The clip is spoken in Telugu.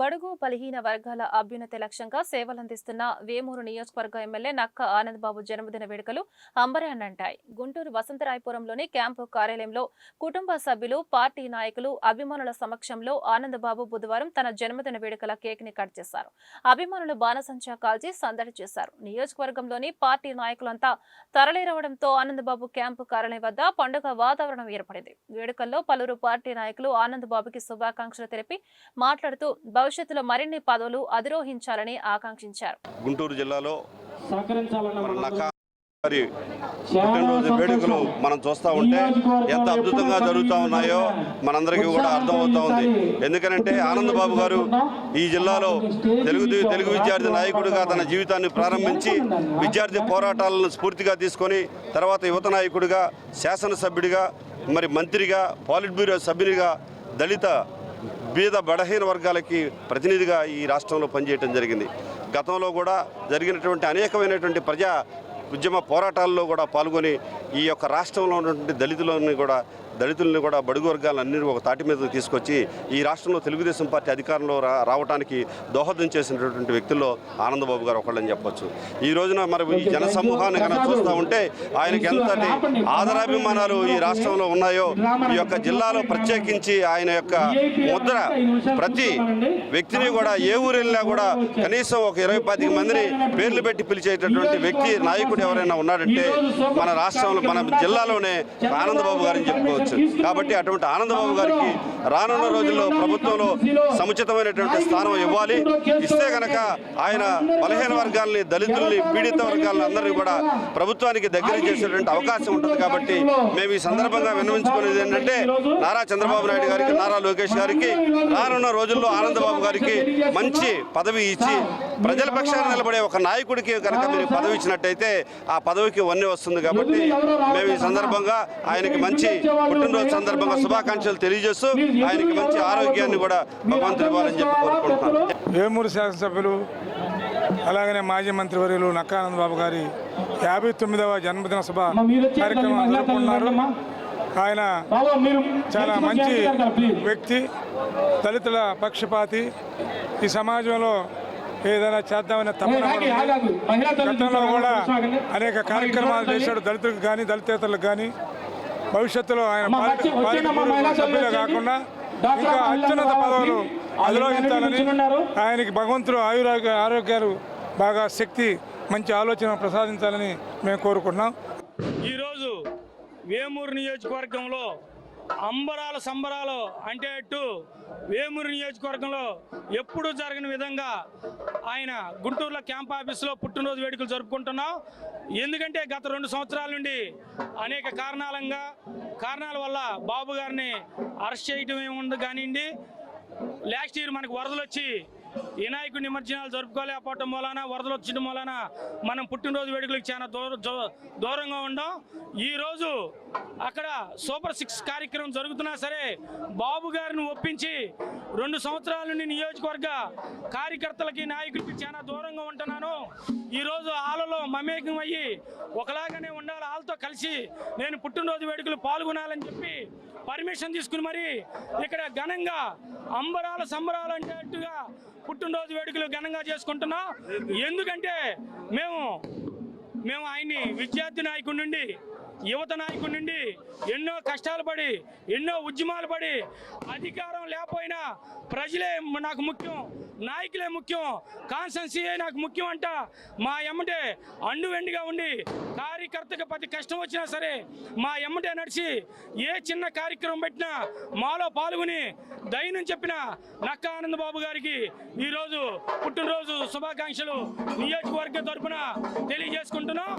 బడుగు బలహీన వర్గాల అభ్యున్నతి లక్ష్యంగా సేవలందిస్తున్న వేమూరు నియోజకవర్గ ఎమ్మెల్యే నక్క ఆనందబాబు జన్మదిన వేడుకలు అంబరాన్నంటాయి. గుంటూరు వసంతరాయపురంలోని క్యాంపు కార్యాలయంలో కుటుంబ సభ్యులు పార్టీ నాయకులు అభిమానుల సమక్షంలో ఆనందబాబు బుధవారం తన జన్మదిన వేడుకల కేక్ని కట్ చేశారు. అభిమానులు బాణసంచా కాల్చి సందడి చేశారు. నియోజకవర్గంలోని పార్టీ నాయకులంతా తరలిరవడంతో ఆనందబాబు క్యాంపు కార్యాలయం వద్ద పండుగ వాతావరణం ఏర్పడింది. వేడుకల్లో పలువురు పార్టీ నాయకులు ఆనందబాబుకి శుభాకాంక్షలు తెలిపి మాట్లాడుతూ భవిష్యత్తులో మరిన్ని పదవులు అధిరోహించాలని ఆకాంక్షించారు. గుంటూరు జిల్లాలో పుట్టినరోజు వేడుకలు మనం చూస్తూ ఉంటే ఎంత అద్భుతంగా జరుగుతూ ఉన్నాయో మనందరికీ కూడా అర్థమవుతా ఉంది. ఎందుకనంటే ఆనందబాబు గారు ఈ జిల్లాలో తెలుగు తెలుగు విద్యార్థి నాయకుడిగా తన జీవితాన్ని ప్రారంభించి విద్యార్థి పోరాటాలను స్ఫూర్తిగా తీసుకొని తర్వాత యువత నాయకుడిగా శాసనసభ్యుడిగా మరి మంత్రిగా పాలిట్ బ్యూరో సభ్యునిగా దళిత బీద బడహీన వర్గాలకి ప్రతినిధిగా ఈ రాష్ట్రంలో పనిచేయటం జరిగింది. గతంలో కూడా జరిగినటువంటి అనేకమైనటువంటి ప్రజా ఉద్యమ పోరాటాల్లో కూడా పాల్గొని ఈ యొక్క రాష్ట్రంలో ఉన్నటువంటి దళితులని కూడా దళితుల్ని కూడా బడుగు వర్గాలన్నీ ఒక తాటి మీద తీసుకొచ్చి ఈ రాష్ట్రంలో తెలుగుదేశం పార్టీ అధికారంలో రా రావడానికి దోహదం చేసినటువంటి వ్యక్తుల్లో ఆనందబాబు గారు ఒకళ్ళని చెప్పొచ్చు. ఈ రోజున మరి ఈ జన సమూహాన్ని కనుక చూస్తూ ఉంటే ఆయనకి ఎంతటి ఆదరాభిమానాలు ఈ రాష్ట్రంలో ఉన్నాయో ఈ యొక్క జిల్లాలో ప్రత్యేకించి ఆయన యొక్క ముద్ర ప్రతి వ్యక్తిని కూడా ఏ ఊరు వెళ్ళినా కూడా కనీసం ఒక ఇరవై పాతిక మందిని పేర్లు పెట్టి పిలిచేటటువంటి వ్యక్తి నాయకుడు ఎవరైనా ఉన్నాడంటే మన రాష్ట్రంలో మన జిల్లాలోనే ఆనందబాబు గారిని చెప్పుకోవచ్చు. కాబట్టి అటువంటి ఆనందబాబు గారికి రానున్న రోజుల్లో ప్రభుత్వంలో సముచితమైనటువంటి స్థానం ఇవ్వాలి. ఇస్తే గనక ఆయన బలహీన వర్గాల్ని దళితుల్ని పీడిత వర్గాలను అందరినీ కూడా ప్రభుత్వానికి దగ్గర చేసేటువంటి అవకాశం ఉంటుంది కాబట్టి మేము ఈ సందర్భంగా విన్నవించుకునేది ఏంటంటే నారా చంద్రబాబు నాయుడు గారికి నారా లోకేష్ గారికి రానున్న రోజుల్లో ఆనందబాబు గారికి మంచి పదవి ఇచ్చి ప్రజల పక్షాన నిలబడే ఒక నాయకుడికి కనుక మీరు పదవి ఇచ్చినట్టయితే ఆ పదవికి వన్నె వస్తుంది కాబట్టి మేము ఈ సందర్భంగా ఆయనకి మంచి పుట్టినరోజు సందర్భంగా శుభాకాంక్షలు తెలియజేస్తూ ఆయనకి మంచి ఆరోగ్యాన్ని కూడా భగవంతుడు ఇవ్వాలని చెప్పి కోరుకుంటున్నాను. వేమూరు శాసనసభ్యులు అలాగనే మాజీ మంత్రివర్యులు నక్కానంద బాబు గారి యాభై తొమ్మిదవ జన్మదిన సభ కార్యక్రమం జరుపుకున్నారు ఆయన చాలా మంచి. వ్యక్తి దళితుల పక్షపాతి. ఈ సమాజంలో ఏదైనా చేద్దామనే తపన కూడా గతంలో. అనేక కార్యక్రమాలు చేశాడు దళితులకు కానీ దళితేతలకు కానీ భవిష్యత్తులో ఆయన సభ్యులే కాకుండా ఇంకా అత్యున్నత పదవులు అధిరోహించాలని. ఆయనకి భగవంతుడు ఆయురాగ్య ఆరోగ్యాలు బాగా శక్తి మంచి ఆలోచన ప్రసాదించాలని మేము కోరుకుంటున్నాం ఈరోజు వేమూరు నియోజకవర్గంలో అంబరాల సంబరాలు అంటే అటు వేమూరు నియోజకవర్గంలో ఎప్పుడూ జరిగిన విధంగా ఆయన గుంటూరులో క్యాంప్ ఆఫీసులో పుట్టినరోజు వేడుకలు జరుపుకుంటున్నాం. ఎందుకంటే గత రెండు సంవత్సరాల నుండి అనేక కారణాలంగా కారణాల వల్ల బాబు గారిని అరెస్ట్ చేయటం ఏముంది కానివ్వండి. లాస్ట్ ఇయర్ మనకు వరదలు వచ్చి వినాయకుడి నిమజ్జనాలు జరుపుకోలేకపోవటం మూలాన వరదలు వచ్చడం మూలాన మనం పుట్టినరోజు వేడుకలకు చాలా దూరంగా ఉండం. ఈరోజు అక్కడ సూపర్ సిక్స్ కార్యక్రమం జరుగుతున్నా సరే బాబు గారిని ఒప్పించి రెండు సంవత్సరాల నుండి నియోజకవర్గ కార్యకర్తలకి నాయకులకి చాలా దూరంగా ఉంటున్నాను. ఈరోజు ఆలలో మమేకం అయ్యి ఒకలాగానే ఉండాలి. వాళ్ళతో కలిసి నేను పుట్టినరోజు వేడుకలు పాల్గొనాలని చెప్పి పర్మిషన్ తీసుకుని మరి ఇక్కడ ఘనంగా అంబరాల సంబరాలు అంటేట్టుగా పుట్టినరోజు వేడుకలు ఘనంగా చేసుకుంటున్నాం. ఎందుకంటే మేము మేము ఆయన్ని విద్యార్థి నాయకుడి నుండి యువత నాయకుడి నుండి ఎన్నో కష్టాలు పడి ఎన్నో ఉద్యమాలు పడి అధికారం లేకపోయినా ప్రజలే నాకు ముఖ్యం నాయకులే ముఖ్యం కాన్సెన్సీయే నాకు ముఖ్యం అంట మా ఎమ్మటే అండు వెండిగా ఉండి కార్యకర్తకు ప్రతి కష్టం వచ్చినా సరే మా ఎమ్మటే నడిచి ఏ చిన్న కార్యక్రమం పెట్టినా మాలో పాల్గొని దయనం చెప్పిన నక్క ఆనంద్ బాబు గారికి ఈరోజు పుట్టినరోజు శుభాకాంక్షలు. నియోజకవర్గ తరఫున తెలియజేసుకుంటున్నాం.